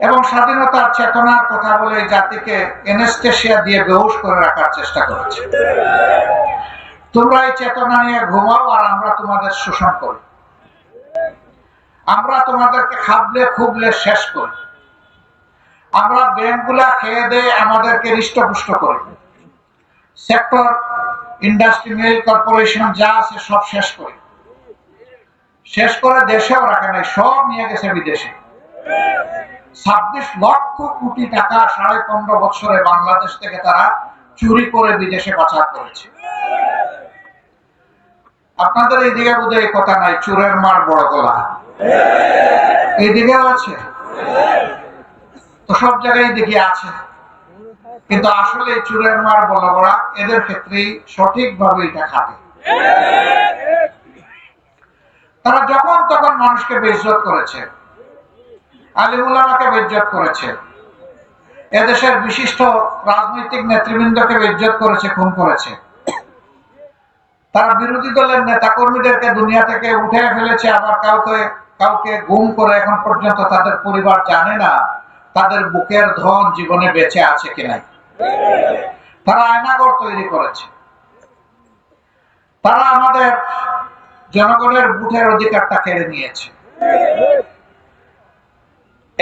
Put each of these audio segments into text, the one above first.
এবং স্বাধীনতার চেতনার কথা বলে জাতিকে এনেস্টেশিয়া দিয়ে বেহুশ করে রাখার চেষ্টা করেছে। তোমরা এই চেতনা নিয়ে ঘুমাও আর আমরা তোমাদের শোষণ করি। আমরা তোমাদেরকে খাবলে খুবলে শেষ করি। আমরা ব্যাংকগুলা খেয়ে দিয়ে আমাদেরকে হৃষ্টপুষ্ট করি। সেক্টর, ইন্ডাস্ট্রি, মিল কর্পোরেশন যা আছে সব শেষ করি। শেষ করে দেশেও রাখে নাই, সব নিয়ে গেছে বিদেশে। ছাব্বিশ লক্ষ কোটি টাকা সাড়ে পনেরো বছরে বাংলাদেশ থেকে তারা চুরি করে বিদেশে পাচার করেছে। আপনাদের এইদিকে বোধ এই কথা নাই, চুরের মার বড় গলা। এইদিকেও আছে। তো সব জায়গায় দেখি আছে। কিন্তু আসলে চুরের মার বড় বড়া, এদের ক্ষেত্রেই সঠিকভাবে এটা খাটে। তারা যখন তখন মানুষকে বেইজ্জত করেছে। আলিমুলামাকে বেজ্জত করেছে। এদেশের বিশিষ্ট রাজনৈতিক নেতৃবৃন্দকে বেজ্জত করেছে, খুন করেছে। তারা বিরোধী দলের নেতা কর্মীদেরকে দুনিয়া থেকে উঠে ফেলেছে, আবার কাউকে কাউকে গুম করে এখন পর্যন্ত তাদের পরিবার জানে না, তাদের বুকের ধন জীবনে বেঁচে আছে কিনা তারা আয়নাগর তৈরি করেছে। তারা আমাদের জনগণের বুথের অধিকারটা কেড়ে নিয়েছে।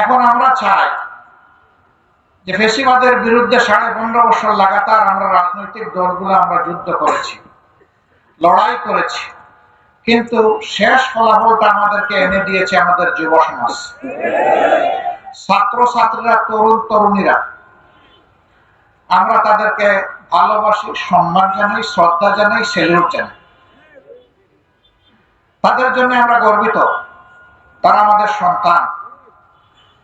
এখন আমরা চাই যে ফেসিবাদের বিরুদ্ধে সাড়ে পনেরো বছর লাগাতার আমরা রাজনৈতিক দলগুলো আমরা যুদ্ধ করেছি, লড়াই করেছি। কিন্তু শেষ ফলাফলটা আমাদেরকে এনে দিয়েছে আমাদের যুব সমাজ। ছাত্র ছাত্রীরা তরুণ তরুণীরা, আমরা তাদেরকে ভালোবাসি, সম্মান জানাই, শ্রদ্ধা জানাই, সেলুট জানাই। তাদের জন্য আমরা গর্বিত। তারা আমাদের সন্তান।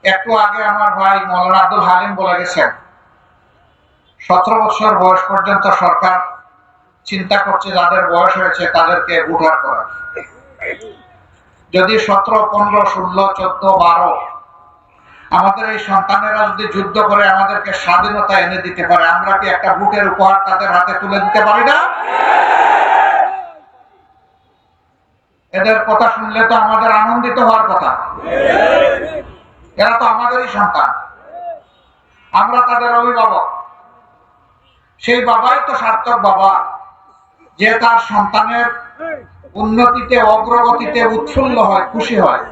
একটু আগে আমার ভাই মৌলানা আব্দুল হালিম বলে গেছেন, সতেরো বছর বয়স পর্যন্ত সরকার চিন্তা করছে যাদের বয়স হয়েছে তাদেরকে উঠার করা যদি সতেরো, পনেরো, ষোলো, চোদ্দ, বারো আমাদের এই সন্তানেরা যদি যুদ্ধ করে আমাদেরকে স্বাধীনতা এনে দিতে পারে, আমরা কি একটা বুটের উপহার তাদের হাতে তুলে দিতে পারি না? এদের কথা শুনলে তো আমাদের আনন্দিত হওয়ার কথা। এরা তো আমাদেরই সন্তান। আমরা তাদের অভিভাবক। সেই বাবাই তো সার্থক বাবা। যে তার সন্তানের উন্নতিতে, অগ্রগতিতে উৎফুল্ল হয়, খুশি হয়।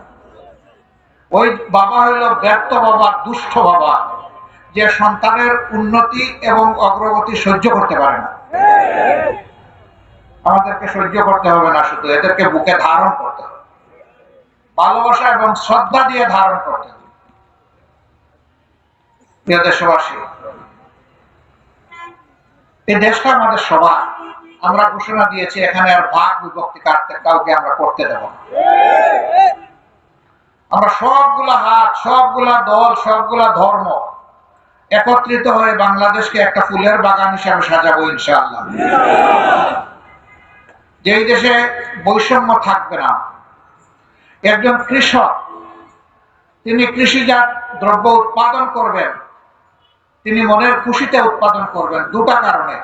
ওই বাবা হইল ব্যর্থ বাবা দুষ্ট বাবা, যে সন্তানের উন্নতি এবং অগ্রগতি সহ্য করতে পারে না। আমাদেরকে সহ্য করতে হবে না শুধু, এদেরকে বুকে ধারণ করতে হবে। ভালোবাসা এবং শ্রদ্ধা দিয়ে ধারণ করতে হবে। প্রিয় দেশবাসী এই দেশটা আমাদের সবার। আমরা ঘোষণা দিয়েছি, এখানে আর ভাগ বিভক্তি কাটতে, কাউকে আমরা করতে দেব আমরা সবগুলা হাত, সবগুলা দল, সবগুলা ধর্ম একত্রিত হয়ে বাংলাদেশকে একটা ফুলের বাগান হিসাবে সাজাবো ইনশাআল্লাহ। যেই দেশে বৈষম্য থাকবে না, একজন কৃষক, তিনি কৃষিজাত দ্রব্য উৎপাদন করবেন তিনি মনের খুশিতে উৎপাদন করবেন দুটা কারণে।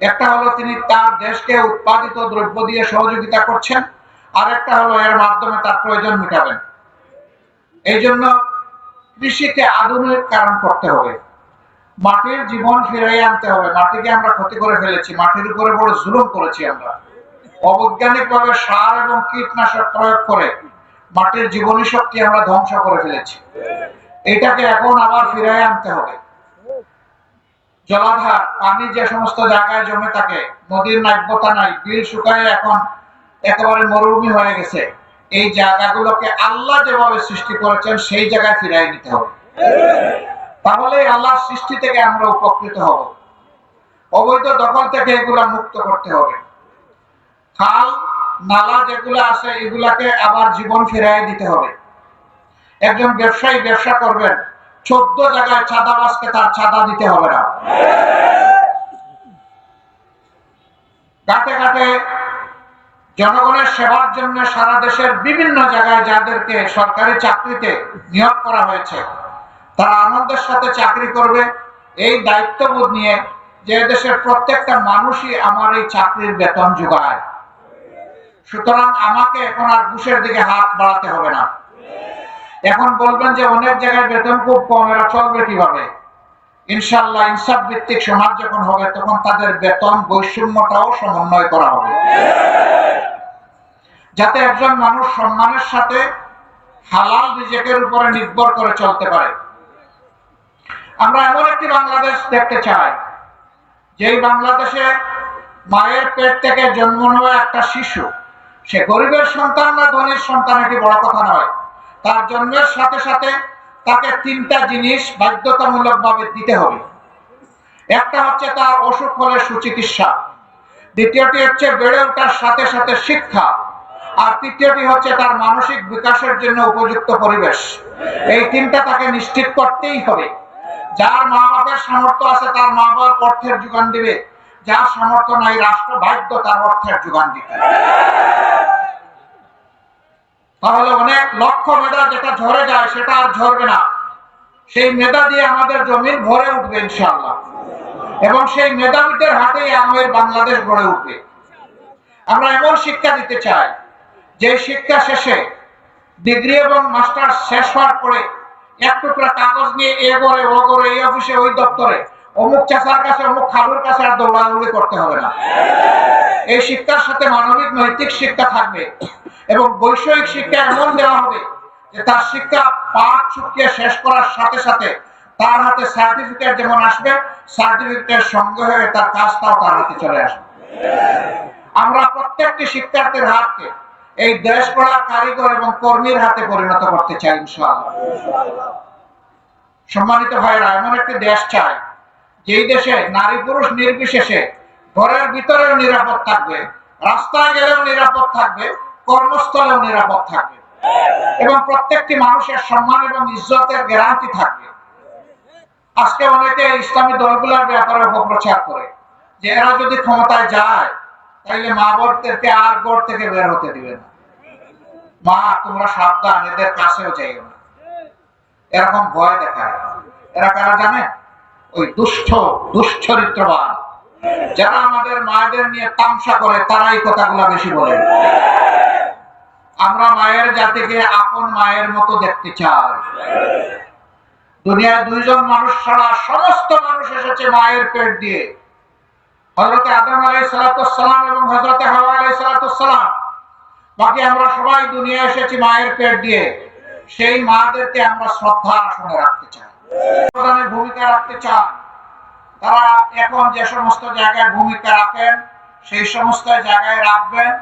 একটা হলো তিনি তার দেশকে উৎপাদিত দ্রব্য দিয়ে সহযোগিতা করছেন আর একটা হলো এর মাধ্যমে তার প্রয়োজন মেটাবেন। এই জন্য কৃষিকে আধুনিক কারণ করতে হবে। মাটির জীবন ফিরিয়ে আনতে হবে। মাটিকে আমরা ক্ষতি করে ফেলেছি। মাটির উপরে বড় জুলুম করেছি আমরা। অবৈজ্ঞানিক ভাবে সার এবং কীটনাশক প্রয়োগ করে মাটির জীবনী শক্তি আমরা ধ্বংস করে ফেলেছি। এটাকে এখন আবার ফিরিয়ে আনতে হবে। জলাধার, পানি যে সমস্ত জায়গায় জমে থাকে, নদীর নাব্যতা নাই, বিল শুকায় এখন একেবারে মরুভূমি হয়ে গেছে। এই জায়গাগুলোকে আল্লাহ যেভাবে সৃষ্টি করেছেন, সেই জায়গায় ফিরাই নিতে হবে। তাহলে আল্লাহর সৃষ্টি থেকে আমরা উপকৃত হব। অবৈধ দখল থেকে এগুলা মুক্ত করতে হবে। খাল, নালা যেগুলো আছে, এগুলাকে আবার জীবন ফিরাই দিতে হবে। একজন ব্যবসায়ী ব্যবসা করবেন চোদ্দ জায়গায় চাঁদাবাজকে তার চাঁদা দিতে হবে না। ঘাটে ঘাটে জনগণের সেবার জন্য সারা দেশের বিভিন্ন জায়গায় যাদেরকে সরকারি চাকরিতে নিয়োগ করা হয়েছে, তারা আনন্দের সাথে চাকরি করবে। এই দায়িত্ববোধ নিয়ে যে দেশের প্রত্যেকটা মানুষই আমার এই চাকরির বেতন যোগায়। সুতরাং আমাকে এখন আর ঘুষের দিকে হাত বাড়াতে হবে না। এখন বলবেন যে অনেক জায়গায় বেতন খুব কম, এরা চলবে কীভাবে? ইনশাল্লাহ ইনসাফ ভিত্তিক সমাজ যখন হবে, তখন তাদের বেতন বৈষম্যটাও সমন্বয় করা হবে। যাতে একজন মানুষ সম্মানের সাথে হালাল রিজেকের উপরে নির্ভর করে চলতে পারে। আমরা এমন একটি বাংলাদেশ দেখতে চাই, যেই বাংলাদেশে মায়ের পেট থেকে জন্ম নেওয়া একটা শিশু, সে গরিবের সন্তান না ধনীর সন্তান, এটি বড় কথা নয়। তার জন্মের সাথে সাথে তাকে তিনটা জিনিস বাধ্যতামূলক ভাবে দিতে হবে। একটা হচ্ছে তার অসুখ হলে সুচিকিৎসা। দ্বিতীয়টি হচ্ছে বেড়ে ওঠার সাথে সাথে শিক্ষা। আর তৃতীয়টি হচ্ছে তার মানসিক বিকাশের জন্য উপযুক্ত পরিবেশ। এই তিনটা তাকে নিশ্চিত করতেই হবে। যার মা বাবার সামর্থ্য আছে তার মা বাবার অর্থের যোগান দিবে। যার সামর্থ্য নাই, রাষ্ট্র বাধ্য তার অর্থের যোগান দিতে তাহলে অনেক লক্ষ মেধা যেটা ঝরে যায় সেটা আর ঝরবে না। সেই মেধা দিয়ে আমাদের জমিন ভরে উঠবে ইনশাআল্লাহ। এবং সেই মেধাবীদের হাতেই আমাদের বাংলাদেশ গড়ে উঠবে। আমরা এমন শিক্ষা দিতে চাই যে শিক্ষা শেষে ডিগ্রি এবং মাস্টার শেষ হওয়ার পরে এক টুকরা কাগজ নিয়ে এ করে ও করে এই অফিসে, ওই দপ্তরে অমুক চাষার কাছে, অমুক খালুর কাছে আর দৌড়াদৌড়ি করতে হবে না। এই শিক্ষার সাথে মানবিক নৈতিক শিক্ষা থাকবে এবং বৈষয়িক শিক্ষা এমন দেওয়া হবে যে তার শিক্ষা পাঠ চুকিয়ে শেষ করার সাথে সাথে তার হাতে সার্টিফিকেট যেমন আসবে সার্টিফিকেটের সঙ্গে হয়ে তার কাজটাও তার হাতে চলে আসবে। আমরা প্রত্যেকটি শিক্ষার্থীর হাতকে এই দেশ গড়ার কারিগর এবং কর্মীর হাতে পরিণত করতে চাই, ইনশাআল্লাহ। সম্মানিত ভাইরা এমন একটি দেশ চাই যেই দেশে নারী পুরুষ নির্বিশেষে ঘরের ভিতরেও নিরাপদ থাকবে, রাস্তায় গেলেও নিরাপদ থাকবে, কর্মস্থলেও নিরাপদ থাকবে এবং প্রত্যেকটি মানুষের সম্মান এবং ইজ্জতের গ্যারান্টি থাকবে। আজকে অনেকে ইসলামী দলগুলোর ব্যাপারে অপপ্রচার করে যে এরা যদি ক্ষমতায় যায়, তাইলে মা বোনদেরকে আর গড় থেকে বের হতে দিবে না। মা, তোমরা সাবধান, এদের কাছেও যাইও না। এরকম ভয় দেখায় এরা কারা জানে? ওই দুষ্ট দুশ্চরিত্রবান। যারা আমাদের মায়েদের নিয়ে তামসা করে তারা এই কথাগুলো বেশি বলে। আমরা মায়ের জাতিকে আপন মায়ের মতো দেখতে চাই। দুনিয়ায় দুইজন মানুষ ছাড়া সমস্ত মানুষ এসেছে মায়ের পেট দিয়ে। হজরতে আদম আলাই সালাতাম এবং হজরতে হাওয়া আলাই সালাতাম বাকি আমরা সবাই দুনিয়া এসেছি মায়ের পেট দিয়ে। সেই মাদেরকে আমরা শ্রদ্ধা আসনে রাখতে চাই। প্রধানের ভূমিকা রাখতে চান, তারা এখন যে সমস্ত জায়গায় ভূমিকা রাখেন, সেই সমস্ত জায়গায় রাখবেন।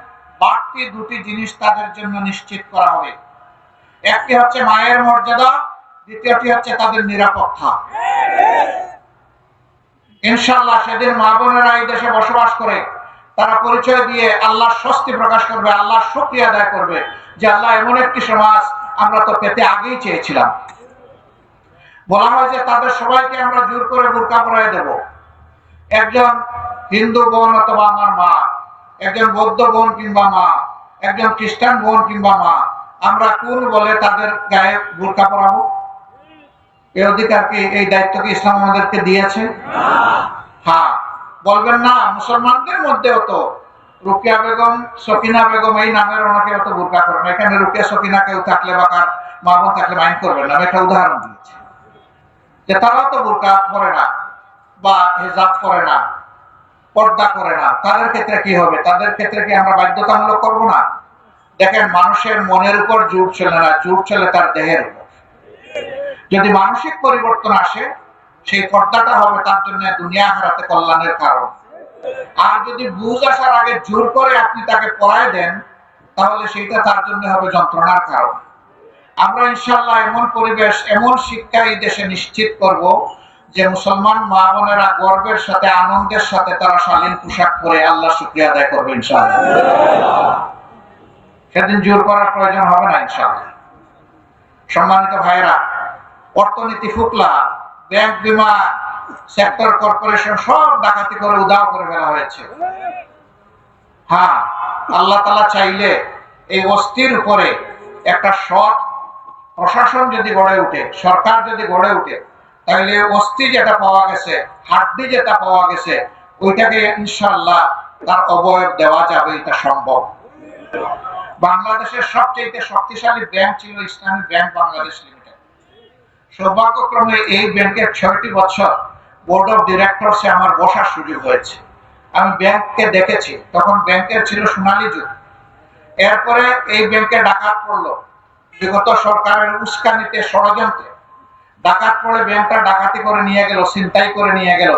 বাড়তি দুটি জিনিস তাদের জন্য নিশ্চিত করা হবে। একটি হচ্ছে মায়ের মর্যাদা, দ্বিতীয়টি হচ্ছে তাদের নিরাপত্তা। ইনশাল্লাহ সেদিন মা বোনেরা এই দেশে বসবাস করে, তারা পরিচয় দিয়ে আল্লাহর স্বস্তি প্রকাশ করবে, আল্লাহর শুক্রিয়া আদায় করবে যে আল্লাহ এমন একটি সমাজ আমরা তো পেতে আগেই চেয়েছিলাম। বলা হয় যে তাদের সবাইকে আমরা জোর করে বোরকা পরাই দেব। একজন হিন্দু বোন অথবা আমার মা, একজন বৌদ্ধ বোন কিংবা মা, একজন খ্রিস্টান বোন কিংবা মা, আমরা কোন বলে তাদের গায়ে বোরকা পরাবো? এই অধিকার কি, এই দায়িত্ব কি ইসলাম আমাদেরকে দিয়েছে? হ্যাঁ বলবেন না, মুসলমানদের মধ্যে তো রুকিয়া বেগম, সকিনা বেগম, এই নামের ওনাকে অত বোরকা করেন এখানে রুকিয়া, সকিনা কেউ থাকলে বা কার মা বোন থাকলে মাইন্ড করবেন না। আমি একটা উদাহরণ দিয়েছি। যে তারাও তো বোরকা পরে না, বা হেজাব করে না, পর্দা করে না, তাদের ক্ষেত্রে কি হবে? তাদের ক্ষেত্রে কি আমরা বাধ্যতামূলক করব না? দেখেন, মানুষের মনের উপর জোর চলে না জোর চলে তার দেহের উপর। যদি মানসিক পরিবর্তন আসে, সেই পর্দাটা হবে তার জন্য দুনিয়া হারাতে কল্যাণের কারণ। আর যদি বুঝ আসার আগে জোর করে আপনি তাকে পড়ায় দেন, তাহলে সেইটা তার জন্য হবে যন্ত্রণার কারণ। আমরা ইনশাল্লাহ এমন পরিবেশ, এমন শিক্ষা এই দেশে নিশ্চিত করব যে মুসলমান মা বোনেরা গর্বের সাথে, আনন্দের সাথে তারা শালীন পোশাক পরে আল্লাহ শুক্রিয়া আদায় করবে ইনশাল্লাহ সেদিন জোর করার প্রয়োজন হবে না ইনশাল্লাহ সম্মানিত ভাইরা অর্থনীতি ফুকলা, ব্যাংক বিমা, সেক্টর কর্পোরেশন সব ডাকাতি করে উদাও করে ফেলা হয়েছে। হ্যাঁ আল্লাহ তালা চাইলে এই অস্থির উপরে একটা সৎ প্রশাসন যদি গড়ে উঠে, সরকার যদি গড়ে উঠে, তাহলে অস্থি যেটা পাওয়া গেছে, হাড্ডি যেটা পাওয়া গেছে, ওইটাকে ইনশাল্লাহ তার অবয়ব দেওয়া যাবে, এটা সম্ভব। বাংলাদেশের সবচেয়ে শক্তিশালী ব্যাংক ছিল ইসলামী ব্যাংক বাংলাদেশ লিমিটেড। সৌভাগ্যক্রমে এই ব্যাংকের ছয়টি বছর বোর্ড অফ ডিরেক্টরসে আমার বসার সুযোগ হয়েছে। আমি ব্যাংককে দেখেছি, তখন ব্যাংকের ছিল সোনালী যুগ। এরপরে এই ব্যাংকে ডাকাত পড়ল। বিগত সরকারের উস্কানিতে ষড়যন্ত্রে। ডাকাত পড়ে, ব্যাংকটা ডাকাতি করে নিয়ে গেল, ছিনতাই করে নিয়ে গেল।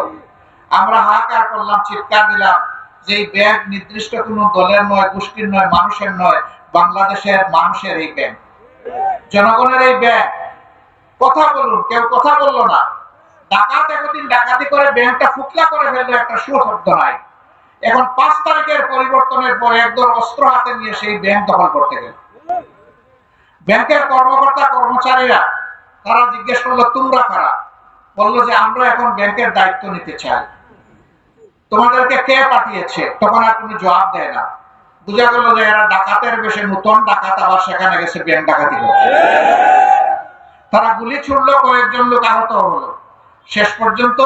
আমরা হাহাকার করলাম, চিৎকার দিলাম যে এই ব্যাংক নির্দিষ্ট কোনো দলের নয়, গোষ্ঠীর নয়, মানুষের নয়, বাংলাদেশের মানুষের এই ব্যাংক। জনগণের এই ব্যাংক। কথা বলুন, কেউ কথা বলল না। ডাকাত একদিন ডাকাতি করে ব্যাংকটা ফুকলা করে ফেলল, একটা সুশব্দ নাই। এখন পাঁচ তারিখের পরিবর্তনের পরে একদম অস্ত্র হাতে নিয়ে সেই ব্যাংক দখল করতে গেল। ব্যাংকের কর্মকর্তা, কর্মচারীরা, তারা জিজ্ঞেস করল, তোমরা কারা? বলল যে, আমরা এখন ব্যাংকের দায়িত্ব নিতে চাই। তোমাদেরকে কে পাঠিয়েছে? তখন আর কোনো জবাব দেয় না। বুঝা গেল যে, এরা ডাকাতের বেশে নতুন ডাকাত আবার সেখানে গেছে, ব্যাংক ডাকাতি তারা গুলি ছুড়লো, কয়েকজন লোক আহত হলো। শেষ পর্যন্ত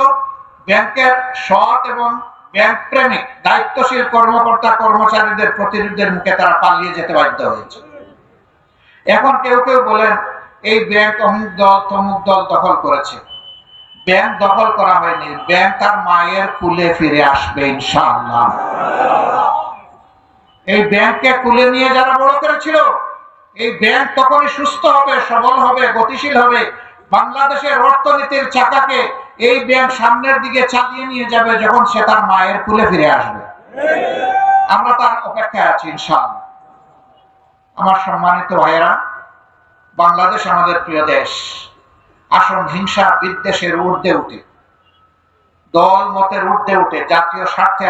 ব্যাংকের সৎ এবং ব্যাংক প্রেমিক, দায়িত্বশীল কর্মকর্তা, কর্মচারীদের প্রতিনিধিদের মুখে তারা পালিয়ে যেতে বাধ্য হয়েছে। এখন কেউ কেউ বলেন, এই ব্যাংক অমুক দল, তমুক দল দখল করেছে। ব্যাংক দখল করা হয়নি ব্যাংক তার মায়ের কুলে ফিরে আসবে ইনশাআল্লাহ। এই ব্যাংককে কুলে নিয়ে যারা বড় করেছিল, এই ব্যাংক তখনই সুস্থ হবে, সবল হবে, গতিশীল হবে। বাংলাদেশের অর্থনীতির চাকাকে এই ব্যাংক সামনের দিকে চালিয়ে নিয়ে যাবে যখন সে তার মায়ের কুলে ফিরে আসবে। আমরা তার অপেক্ষায় আছি ইনশাআল্লাহ। আমার সম্মানিত ভাইয়েরা, বাংলাদেশ আমাদের প্রিয় দেশ। আসন হিংসা বিদ্বেষের ঊর্ধ্বে উঠে, দল মতের ঊর্ধ্বে উঠে, জাতীয় স্বার্থে